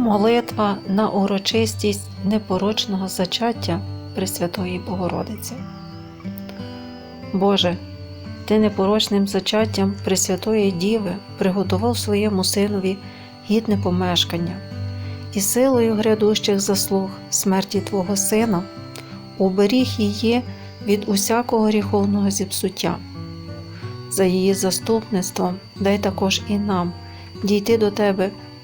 Молитва на урочистість непорочного зачаття Пресвятої Богородиці. Боже, Ти непорочним зачаттям Пресвятої Діви приготував своєму синові гідне помешкання і силою грядущих заслуг смерті Твого Сина уберіг її від усякого гріховного зіпсуття. За її заступництвом дай також і нам дійти до Тебе